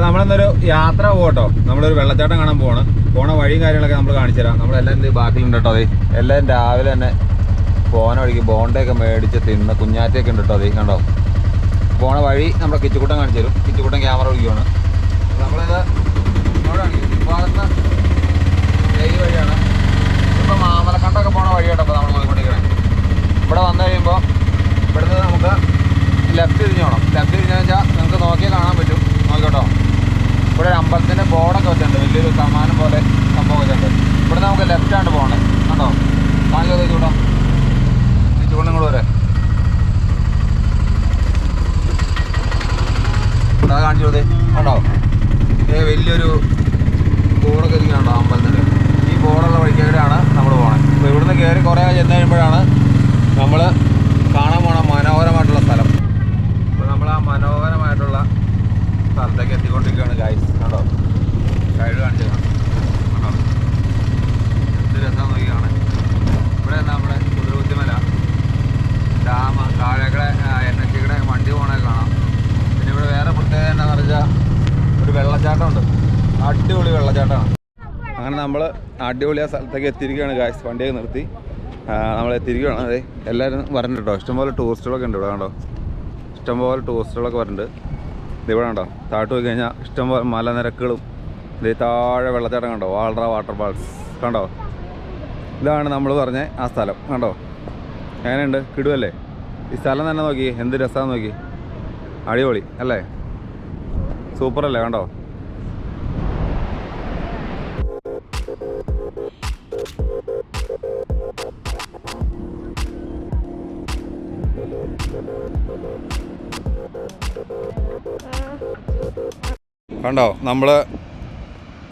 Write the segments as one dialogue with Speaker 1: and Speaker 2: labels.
Speaker 1: അപ്പോൾ നമ്മളെന്നൊരു യാത്ര പോകട്ടോ. നമ്മളൊരു വെള്ളച്ചാട്ടം കാണാൻ പോവാണ്. പോണ വഴിയും കാര്യങ്ങളൊക്കെ നമ്മൾ കാണിച്ചു തരാം നമ്മളെല്ലാം എന്ത് ബാക്കിലുണ്ട് കേട്ടോ അതെ എല്ലാം രാവിലെ തന്നെ പോണ വഴിക്ക് ബോണ്ടയൊക്കെ മേടിച്ച് തിന്ന കുഞ്ഞാറ്റയൊക്കെ ഉണ്ട് കേട്ടോ അതെ കണ്ടോ? പോണ വഴി നമ്മുടെ കിച്ചുകൂട്ടം കാണിച്ചു തരും. കിച്ചുകൂട്ടം ക്യാമറ ഒഴിക്കുകയാണ് നമ്മളിത് വഴിയാണ്. ഇപ്പം മാമലക്കണ്ടൊക്കെ പോണ വഴി കേട്ടോ നമ്മൾ പോയിക്കൊണ്ടിരിക്കണേ. ഇവിടെ വന്നു കഴിയുമ്പോൾ ഇവിടുന്ന് നമുക്ക് ലെഫ്റ്റ് തിരിഞ്ഞു പോകണം ലെഫ്റ്റ് തിരിഞ്ഞാൽ വെച്ചാൽ നിങ്ങൾക്ക് നോക്കിയാൽ കാണാൻ പറ്റും നോക്കിക്കോട്ടോ ഇവിടെ ഒരു അമ്പലത്തിന്റെ ബോർഡൊക്കെ വെച്ചിട്ടുണ്ട്. വലിയൊരു സമ്മാനം പോലെ സംഭവം വെച്ചിട്ടുണ്ട്. ഇവിടെ നമുക്ക് ലെഫ്റ്റ് ആണ് പോകണേ കണ്ടോ? കാണിച്ചോ ചൂടാ ചൂടും കൂടെ വരെ. ഇവിടെ കാണിച്ചു കൊടുത്തേ. കണ്ടോ? ഏ വലിയൊരു ബോർഡൊക്കെ ഇരിക്കുന്നുണ്ടോ അമ്പലത്തിന്റെ? ഈ ബോർഡുള്ള വഴിക്കേടെയാണ് നമ്മൾ പോകണത് അപ്പോൾ ഇവിടുന്ന് കയറി കുറേ ചെന്ന് കഴിയുമ്പോഴാണ് നമ്മൾ കാണാൻ പോണ മനോഹരമായിട്ടുള്ള സ്ഥലം അപ്പോൾ നമ്മൾ ആ മനോഹരമായിട്ടുള്ള സ്ഥലത്തേക്ക് എത്തിക്കൊണ്ടിരിക്കുകയാണ് ഗൈസ് കണ്ടോ ഗൈഡ് കാണിച്ചു കാണാം കണ്ടോ എന്ത് രസം നോക്കി കാണാൻ ഇവിടെ എന്താ നമ്മുടെ കുതിരകുത്തിമല ഡാം താഴേക്കടെ എൻ എച്ച് കൂടെ വണ്ടി പോകണേ കാണാം പിന്നെ ഇവിടെ വേറെ പ്രത്യേകത എന്താണെന്ന് വെച്ചാൽ ഒരു വെള്ളച്ചാട്ടം ഉണ്ട് അടിപൊളി വെള്ളച്ചാട്ടമാണ്. അങ്ങനെ നമ്മൾ അടിപൊളി ആ സ്ഥലത്തേക്ക് എത്തിയിരിക്കുകയാണ് ഗായ്സ് വണ്ടിയൊക്കെ നിർത്തി. നമ്മൾ എത്തിയിരിക്കുകയാണ്. അതെ എല്ലാവരും വരണ്ട് കേട്ടോ ഇഷ്ടംപോലെ ടൂറിസ്റ്റുകളൊക്കെ ഉണ്ട് ഇവിടെ കണ്ടോ? ഇഷ്ടംപോലെ ടൂറിസ്റ്റുകളൊക്കെ വരുന്നുണ്ട് ഇവിടെ കണ്ടോ? താഴോട്ട് പോയി കഴിഞ്ഞാൽ ഇഷ്ടംപോലെ മലനിരക്കുകളും ഇത് താഴെ വെള്ളച്ചാട്ടം കണ്ടോ? വാൾഡ്ര വാട്ടർ ഫാൾസ് കണ്ടോ? ഇതാണ് നമ്മൾ പറഞ്ഞ ആ സ്ഥലം. കണ്ടോ? എങ്ങനെയുണ്ട്? കിടുവല്ലേ? ഈ സ്ഥലം തന്നെ നോക്കി. എന്ത് രസമാണെന്ന് നോക്കി. അടിപൊളി അല്ലേ? സൂപ്പറല്ലേ? കണ്ടോ? കണ്ടോ? നമ്മൾ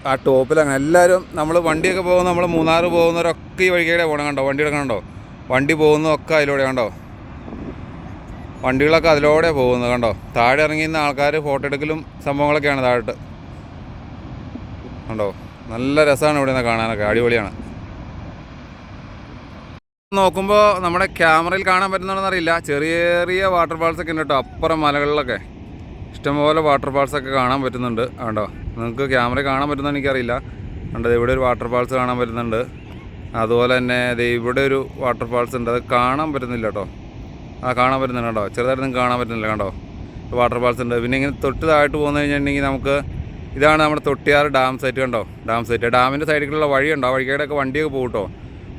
Speaker 1: ആ ടോപ്പിൽ അങ്ങനെ എല്ലാവരും നമ്മൾ വണ്ടിയൊക്കെ പോകുന്ന നമ്മൾ മൂന്നാർ പോകുന്നവരൊക്കെ ഈ വഴിക്കേടെ പോകണം കണ്ടോ? വണ്ടി എടുക്കണുണ്ടോ വണ്ടി പോകുന്നതൊക്കെ അതിലൂടെ കണ്ടോ? വണ്ടികളൊക്കെ അതിലൂടെ പോകുന്നത് കണ്ടോ? താഴെ ഇറങ്ങിയിരുന്ന ആൾക്കാർ ഫോട്ടോ എടുക്കലും സംഭവങ്ങളൊക്കെയാണ് താഴോട്ട്. കണ്ടോ? നല്ല രസമാണ് ഇവിടെ നിന്ന് കാണാനൊക്കെ. അടിപൊളിയാണ്. നോക്കുമ്പോൾ നമ്മുടെ ക്യാമറയിൽ കാണാൻ പറ്റുന്നതെന്ന് അറിയില്ല. ചെറിയ ചെറിയ വാട്ടർഫാൾസ് ഒക്കെ ഉണ്ട് കേട്ടോ അപ്പുറം മലകളിലൊക്കെ. ഇഷ്ടംപോലെ വാട്ടർഫാൾസ് ഒക്കെ കാണാൻ പറ്റുന്നുണ്ട്. കണ്ടോ? നിങ്ങൾക്ക് ക്യാമറ കാണാൻ പറ്റുന്ന എനിക്കറിയില്ല. കണ്ടത് ഇവിടെ ഒരു വാട്ടർഫാൾസ് കാണാൻ പറ്റുന്നുണ്ട്. അതുപോലെ തന്നെ ദേ ഇവിടെ ഒരു വാട്ടർഫാൾസ് ഉണ്ട്. അത് കാണാൻ പറ്റുന്നില്ല കേട്ടോ. ആ കാണാൻ പറ്റുന്നുണ്ട് കേട്ടോ ചെറുതായിട്ട് നിങ്ങൾക്ക് കാണാൻ പറ്റുന്നില്ല കണ്ടോ? വാട്ടർഫാൾസ് ഉണ്ട്. പിന്നെ ഇങ്ങനെ തൊട്ട് താഴ്ത്ത് പോകുന്ന കഴിഞ്ഞിട്ടുണ്ടെങ്കിൽ നമുക്ക് ഇതാണ് നമ്മുടെ തൊട്ടിയാറ് ഡാം സൈറ്റ് കണ്ടോ? ഡാം സൈറ്റ് ഡാമിന്റെ സൈഡിലുള്ള വഴിയുണ്ടോ? ആ വഴിക്കേടൊക്കെ വണ്ടിയൊക്കെ പോകും കേട്ടോ.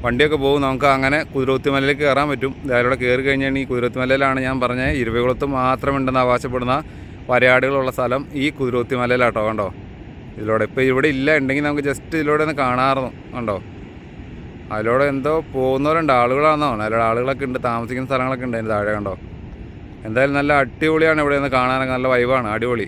Speaker 1: വണ്ടിയൊക്കെ പോകും. നമുക്ക് അങ്ങനെ കുതിരവത്തിമലയിലേക്ക് കയറാൻ പറ്റും. ഇതായാലൂടെ കയറി കഴിഞ്ഞാൽ ഈ കുതിരത്തി മലയിലാണ് ഞാൻ പറഞ്ഞത് ഇരുവികുളത്ത് മാത്രമുണ്ടെന്ന് അവകാശപ്പെടുന്ന വരയാടുകളുള്ള സ്ഥലം ഈ കുതിരവത്തിമലയിലാട്ടോ കണ്ടോ? ഇതിലൂടെ ഇപ്പോൾ ഇവിടെ ഇല്ല ഉണ്ടെങ്കിൽ നമുക്ക് ജസ്റ്റ് ഇതിലൂടെ ഒന്ന് കാണാറുന്നു കണ്ടോ? അതിലൂടെ എന്തോ പോകുന്നവരുണ്ട് ആളുകളാണെന്നോ അതിലൂടെ ആളുകളൊക്കെ ഉണ്ട് താമസിക്കുന്ന സ്ഥലങ്ങളൊക്കെ ഉണ്ട് അതിന് താഴെ കണ്ടോ? എന്തായാലും നല്ല അടിപൊളിയാണ് ഇവിടെ ഒന്ന് കാണാനൊക്കെ നല്ല വൈവാണ് അടിപൊളി.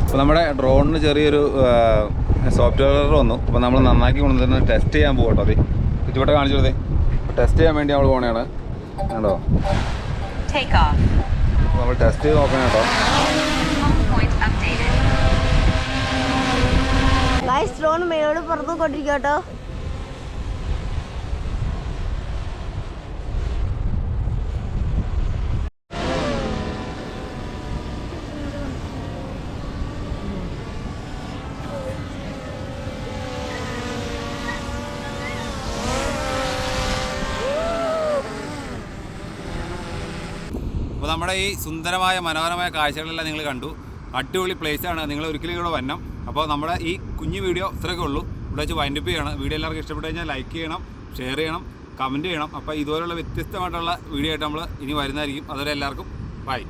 Speaker 1: അപ്പോൾ നമ്മുടെ ഡ്രോണിന് ചെറിയൊരു സോഫ്റ്റ്വെയർ വന്നു. അപ്പോൾ നമ്മൾ നന്നാക്കി കൊണ്ടുവന്ന് ടെസ്റ്റ് ചെയ്യാൻ പോകട്ടോ അതെ ചുറ്റുവട്ടം കാണിച്ചു കൊടുത്തേ ടെസ്റ്റ് ചെയ്യാൻ വേണ്ടി നമ്മൾ പോകണേണ് കണ്ടോ. നമ്മൾ ടെസ്റ്റ് ചെയ്ത് നോക്കണം കേട്ടോ
Speaker 2: ഡ്രോൺ മേലോട് പറന്നു കൊണ്ടിരിക്കട്ടോ
Speaker 1: അപ്പോൾ നമ്മുടെ ഈ സുന്ദരമായ മനോഹരമായ കാഴ്ചകളെല്ലാം നിങ്ങൾ കണ്ടു. അടിപൊളി പ്ലേസ് ആണ്. നിങ്ങൾ ഒരിക്കലും കൂടെ വരണം. അപ്പോൾ നമ്മുടെ ഈ കുഞ്ഞു വീഡിയോ ഇത്രയൊക്കെ ഉള്ളൂ. ഇവിടെ വെച്ച് വൈൻഡപ്പ് ചെയ്യണം. വീഡിയോ എല്ലാവർക്കും ഇഷ്ടപ്പെട്ട് കഴിഞ്ഞാൽ ലൈക്ക് ചെയ്യണം ഷെയർ ചെയ്യണം കമന്റ് ചെയ്യണം. അപ്പോൾ ഇതുപോലുള്ള വ്യത്യസ്തമായിട്ടുള്ള വീഡിയോ ആയിട്ട് നമ്മൾ ഇനി വരുന്നതായിരിക്കും. അതുവരെ എല്ലാവർക്കും ബൈ